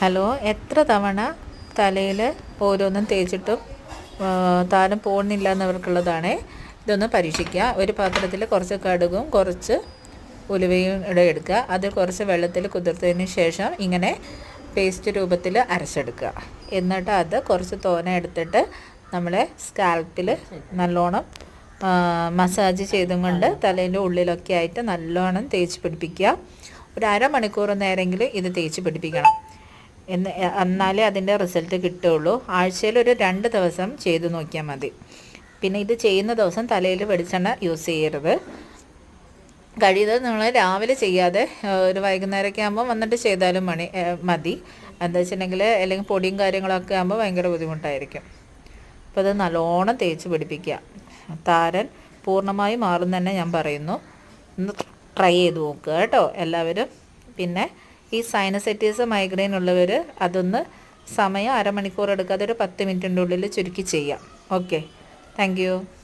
Hello എത്ര തവണ തലയിൽ ഓരോന്നും തേച്ചിട്ടും താരം പോകുന്നില്ല എന്നവർക്കുള്ളതാണേ. ഇതൊന്ന് പരീക്ഷിക്കുക. ഒരു പാത്രത്തിൽ കുറച്ച് കടുകും കുറച്ച് ഉലുവയും ഇട എടുക്കുക. അത് കുറച്ച് വെള്ളത്തിൽ കുതിർത്തതിന് ശേഷം ഇങ്ങനെ പേസ്റ്റ് രൂപത്തിൽ അരച്ചെടുക്കുക. എന്നിട്ട് അത് കുറച്ച് തോന എടുത്തിട്ട് നമ്മളെ സ്കാൽപ്പിൽ നല്ലോണം മസാജ് ചെയ്തും കൊണ്ട് തലേന്റെ ഉള്ളിലൊക്കെ ആയിട്ട് നല്ലോണം തേച്ച് പിടിപ്പിക്കുക. ഒരു അരമണിക്കൂർ നേരമെങ്കിലും ഇത് തേച്ച് പിടിപ്പിക്കണം. എന്ന് എന്നാലേ അതിന്റെ റിസൾട്ട് കിട്ടുകയുള്ളൂ. ആഴ്ചയിൽ ഒരു രണ്ട് ദിവസം ചെയ്ത് നോക്കിയാൽ മതി. പിന്നെ ഇത് ചെയ്യുന്ന ദിവസം തലയിൽ വെളിച്ചെണ്ണ യൂസ് ചെയ്യരുത്. കഴിയുന്നത് നിങ്ങൾ രാവിലെ ചെയ്യാതെ ഒരു വൈകുന്നേരമൊക്കെ ആകുമ്പോൾ വന്നിട്ട് ചെയ്താലും മണി മതി. എന്താ വെച്ചിട്ടുണ്ടെങ്കിൽ അല്ലെങ്കിൽ പൊടിയും കാര്യങ്ങളൊക്കെ ആകുമ്പോൾ ഭയങ്കര ബുദ്ധിമുട്ടായിരിക്കും. അപ്പോൾ അത് നല്ലോണം തേച്ച് പിടിപ്പിക്കുക. താരൻ പൂർണമായി മാറും തന്നെ ഞാൻ പറയുന്നു. ഒന്ന് ട്രൈ ചെയ്ത് നോക്കുക കേട്ടോ എല്ലാവരും. പിന്നെ ഈ സൈനസൈറ്റീസ് മൈഗ്രെയിൻ ഉള്ളവർ അതൊന്ന് സമയം അരമണിക്കൂർ എടുക്കാതെ ഒരു പത്ത് മിനിറ്റിന്റെ ഉള്ളിൽ ചുരുക്കി ചെയ്യാം. Okay thank